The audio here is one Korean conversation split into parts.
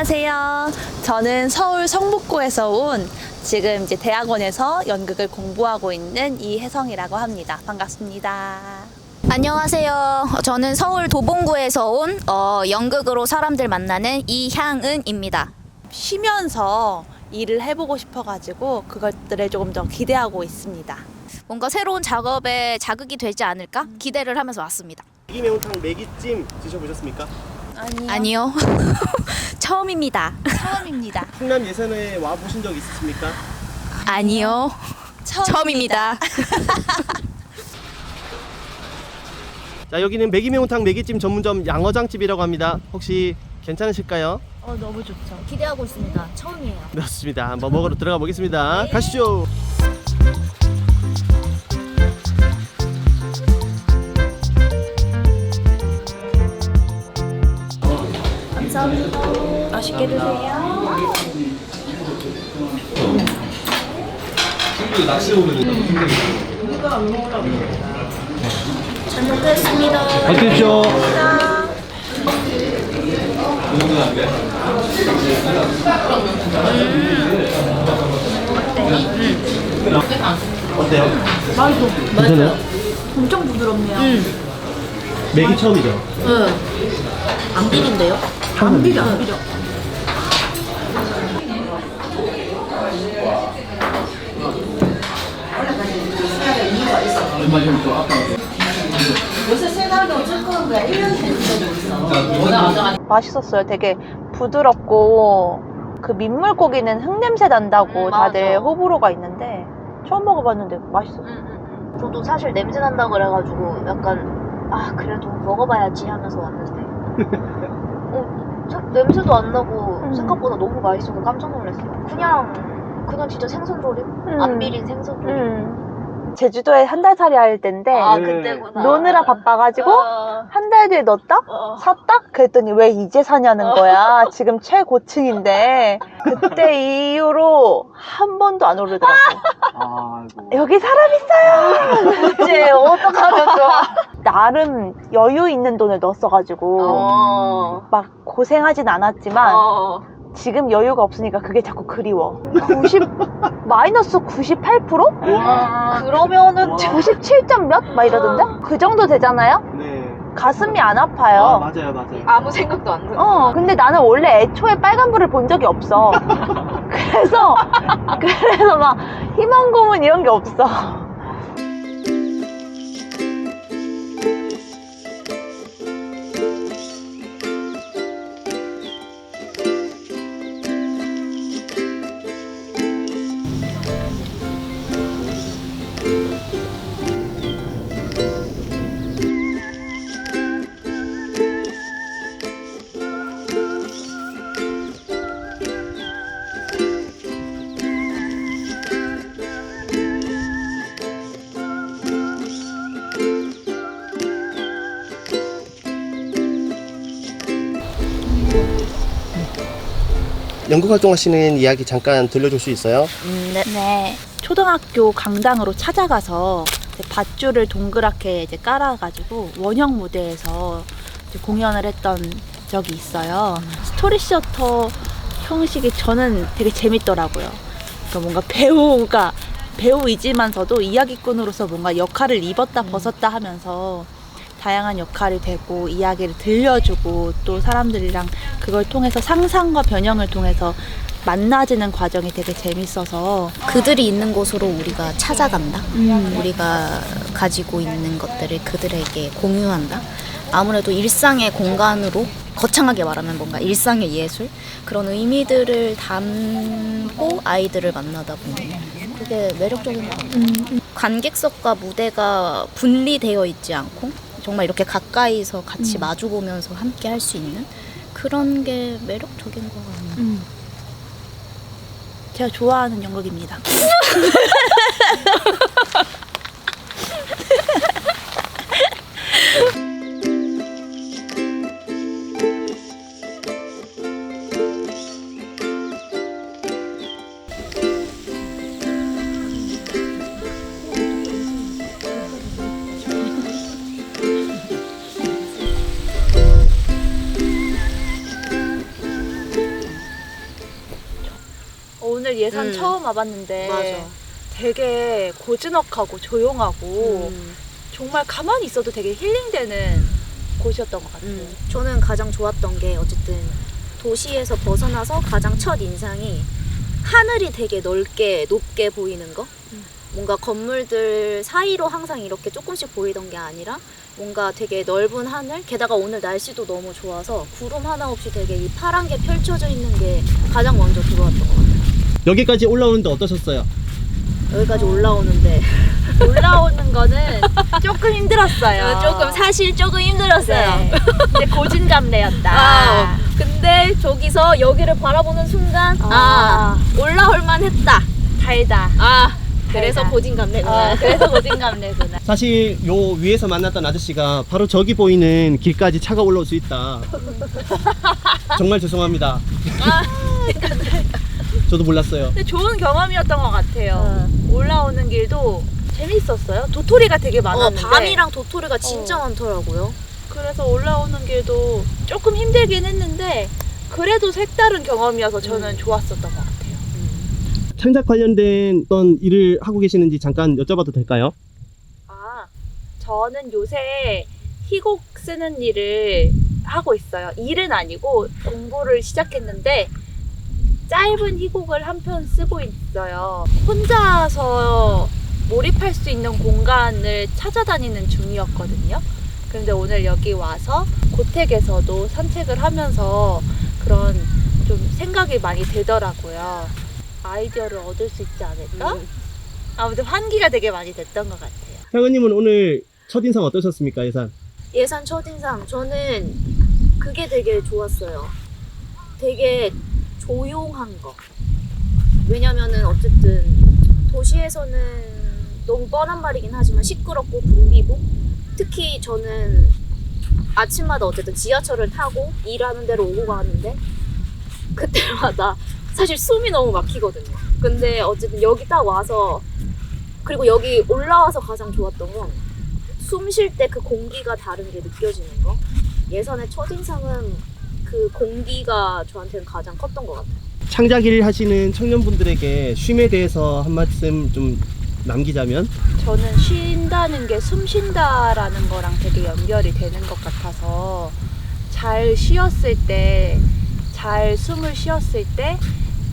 안녕하세요. 저는 서울 성북구에서 온 지금 이제 대학원에서 연극을 공부하고 있는 이혜성이라고 합니다. 반갑습니다. 안녕하세요. 저는 서울 도봉구에서 온 어, 연극으로 사람들 만나는 이향은입니다. 쉬면서 일을 해보고 싶어가지고 그것들을 조금 더 기대하고 있습니다. 뭔가 새로운 작업에 자극이 되지 않을까 기대를 하면서 왔습니다. 매기 매운탕 매기찜 드셔보셨습니까? 아니요. 아니요. 처음입니다. 처음입니다. 충남 예산회에 와 보신 적 있으십니까? 아니요. 처음입니다. 자 여기는 매기 매운탕 매기찜 전문점 양어장집이라고 합니다. 혹시 괜찮으실까요? 어, 너무 좋죠. 기대하고 있습니다. 처음이에요. 맞습니다. 한번 먹으러 들어가 보겠습니다. 가시죠. 맛있게 드세요. 잘 먹겠습니다. 맛있겠죠? 어때요? 맛있어. 괜찮아요? 엄청 부드럽네요. 매기 처음이죠? 안 비린데요? 안 비려, 안 비려. 맛있었어요. 되게 부드럽고 그 민물고기는 흙냄새 난다고 음, 다들. 호불호가 있는데 처음 먹어봤는데 맛있었어요. 저도 사실 냄새 난다 그래가지고 약간 아 그래도 먹어봐야지 하면서 왔는데 어, 사- 냄새도 안 나고 음. 생각보다 너무 맛있어서 깜짝 놀랐어요. 그냥 그냥 진짜 생선 조림 음. 안 비린 생선 조림. 음. 제주도에 한 달 살이 할 때인데 아 네. 그때구나. 노느라 바빠가지고 어, 한달 뒤에 넣었다? 어. 샀다? 그랬더니 왜 이제 사냐는 거야. 지금 최고층인데 그때 이후로 한 번도 안 오르더라고. 아이고. 여기 사람 있어요. 이제 어떡하면 좋아. 나름 여유 있는 돈을 넣었어가지고 어. 막 고생하진 않았지만 어. 지금 여유가 없으니까 그게 자꾸 그리워. 90 마이너스 98%? 와. 그러면은 와. 97점 몇? 막 이러던데? 그 정도 되잖아요? 네. 가슴이 안아 아파요. 맞아요 맞아요. 아무 생각도 안 들어. 어, 근데 나는 원래 애초에 빨간불을 본 적이 없어. 그래서, 그래서 막 희망 고문 이런 게 없어. 연극 활동하시는 이야기 잠깐 들려줄 수 있어요? 네. 네. 초등학교 강당으로 찾아가서 이제 밧줄을 동그랗게 이제 깔아가지고 원형 무대에서 이제 공연을 했던 적이 있어요. 스토리 시어터 형식이 저는 되게 재밌더라고요. 그러니까 뭔가 배우가 배우이지만서도 이야기꾼으로서 뭔가 역할을 입었다 벗었다 하면서 다양한 역할이 되고 이야기를 들려주고 또 사람들이랑 그걸 통해서 상상과 변형을 통해서 만나지는 과정이 되게 재밌어서 그들이 있는 곳으로 우리가 찾아간다. 음. 우리가 가지고 있는 것들을 그들에게 공유한다. 아무래도 일상의 공간으로 거창하게 말하면 뭔가 일상의 예술 그런 의미들을 담고 아이들을 만나다 보니 그게 매력적인 것 같아요. 음, 관객석과 무대가 분리되어 있지 않고 정말 이렇게 가까이서 같이 음. 마주 보면서 함께 할 수 있는 그런 게 매력적인 것 같아요. 음. 제가 좋아하는 연극입니다. 예산 음. 처음 와봤는데 맞아. 되게 고즈넉하고 조용하고 음. 정말 가만히 있어도 되게 힐링되는 곳이었던 것 같아요. 음, 저는 가장 좋았던 게 어쨌든 도시에서 벗어나서 가장 첫 인상이 하늘이 되게 넓게 높게 보이는 거. 음. 뭔가 건물들 사이로 항상 이렇게 조금씩 보이던 게 아니라 뭔가 되게 넓은 하늘. 게다가 오늘 날씨도 너무 좋아서 구름 하나 없이 되게 이 파란 게 펼쳐져 있는 게 가장 먼저 들어왔던 것 같아요. 여기까지 올라오는데 어떠셨어요? 여기까지 올라오는데 올라오는 거는 조금 힘들었어요. 조금 사실 조금 힘들었어요. 네. 근데 고진감래였다. 아, 근데 저기서 여기를 바라보는 순간 아, 올라올만 했다. 달다. 아 그래서 달다. 고진감래구나. 어, 그래서 고진감래구나. 사실 요 위에서 만났던 아저씨가 바로 저기 보이는 길까지 차가 올라올 수 있다. 정말 죄송합니다. 저도 몰랐어요. 근데 좋은 경험이었던 것 같아요. 올라오는 길도 재밌었어요. 도토리가 되게 어, 많았는데. 밤이랑 도토리가 진짜 어. 많더라고요. 그래서 올라오는 길도 조금 힘들긴 했는데 그래도 색다른 경험이어서 저는 음. 좋았었던 것 같아요. 창작 관련된 어떤 일을 하고 계시는지 잠깐 여쭤봐도 될까요? 아, 저는 요새 희곡 쓰는 일을 하고 있어요. 일은 아니고 공부를 시작했는데 짧은 희곡을 한 편 쓰고 있어요. 혼자서 몰입할 수 있는 공간을 찾아다니는 중이었거든요. 그런데 오늘 여기 와서 고택에서도 산책을 하면서 그런 좀 생각이 많이 들더라고요. 아이디어를 얻을 수 있지 않을까? 음. 아무튼 환기가 되게 많이 됐던 것 같아요. 형은님은 오늘 첫인상 어떠셨습니까, 예산? 예산 첫인상 저는 그게 되게 좋았어요. 되게 조용한 거. 왜냐면은 어쨌든 도시에서는 너무 뻔한 말이긴 하지만 시끄럽고 붐비고 특히 저는 아침마다 어쨌든 지하철을 타고 일하는 데로 오고 가는데 그때마다 사실 숨이 너무 막히거든요. 근데 어쨌든 여기 딱 와서 그리고 여기 올라와서 가장 좋았던 건 숨 쉴 때 그 공기가 다른 게 느껴지는 거. 예선의 첫인상은 그 공기가 저한테는 가장 컸던 것 같아요. 창작 일 하시는 청년분들에게 쉼에 대해서 한 말씀 좀 남기자면 저는 쉰다는 게 숨 쉰다라는 거랑 되게 연결이 되는 것 같아서 잘 쉬었을 때, 잘 숨을 쉬었을 때,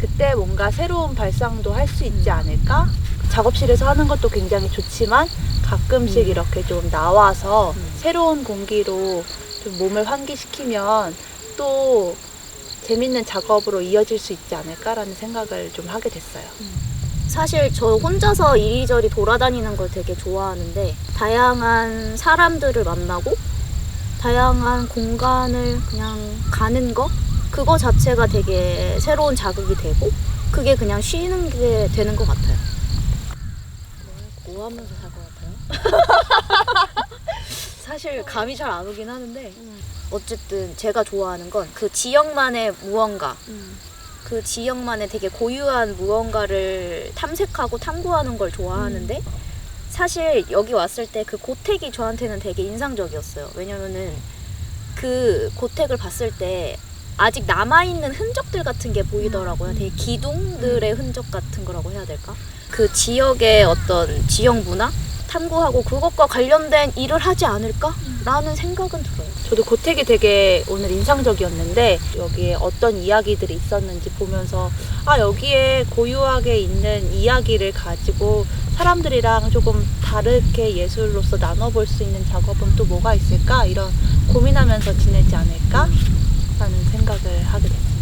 그때 뭔가 새로운 발상도 할 수 있지 않을까? 작업실에서 하는 것도 굉장히 좋지만 가끔씩 음. 이렇게 좀 나와서 음. 새로운 공기로 좀 몸을 환기시키면 또 재밌는 작업으로 이어질 수 있지 않을까라는 생각을 좀 하게 됐어요. 사실 저 혼자서 이리저리 돌아다니는 걸 되게 좋아하는데 다양한 사람들을 만나고 다양한 공간을 그냥 가는 거 그거 자체가 되게 새로운 자극이 되고 그게 그냥 쉬는 게 되는 것 같아요. 뭐 하면서 살 것 같아요? 사실 감이 잘 안 오긴 하는데 어쨌든 제가 좋아하는 건 그 지역만의 무언가 그 지역만의 되게 고유한 무언가를 탐색하고 탐구하는 걸 좋아하는데 사실 여기 왔을 때 그 고택이 저한테는 되게 인상적이었어요. 왜냐면은 그 고택을 봤을 때 아직 남아있는 흔적들 같은 게 보이더라고요. 되게 기둥들의 흔적 같은 거라고 해야 될까? 그 지역의 어떤 지역 문화? 탐구하고 그것과 관련된 일을 하지 않을까라는 생각은 들어요. 저도 고택이 되게 오늘 인상적이었는데 여기에 어떤 이야기들이 있었는지 보면서 아 여기에 고유하게 있는 이야기를 가지고 사람들이랑 조금 다르게 예술로서 나눠볼 수 있는 작업은 또 뭐가 있을까 이런 고민하면서 지내지 않을까 라는 생각을 하게 됐습니다.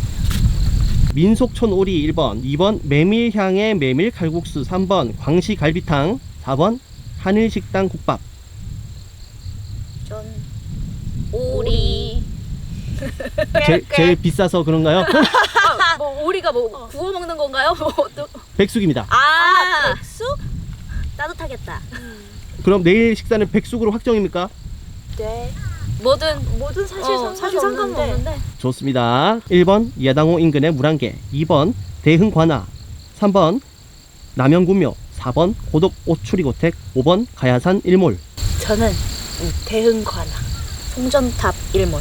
민속촌 오리 1번, 2번 메밀향의 메밀 칼국수, 3번 광시 갈비탕, 4번 하늘식당 국밥. 전 오리. 제일, 제일 비싸서 그런가요? 아, 뭐 오리가 뭐 구워 먹는 건가요? 뭐 또- 백숙입니다. 아, 백수? 따뜻하겠다. 그럼 내일 식사는 백숙으로 확정입니까? 네. 뭐든 뭐든 사실 어, 사실 상관은 없는데 없는데 좋습니다. 1번 야당호 인근의 물안개, 2번 대흥 관아, 3번 남영군묘, 4번 고덕 오추리고택, 5번 가야산 일몰. 저는 대흥관아 송전탑 일몰.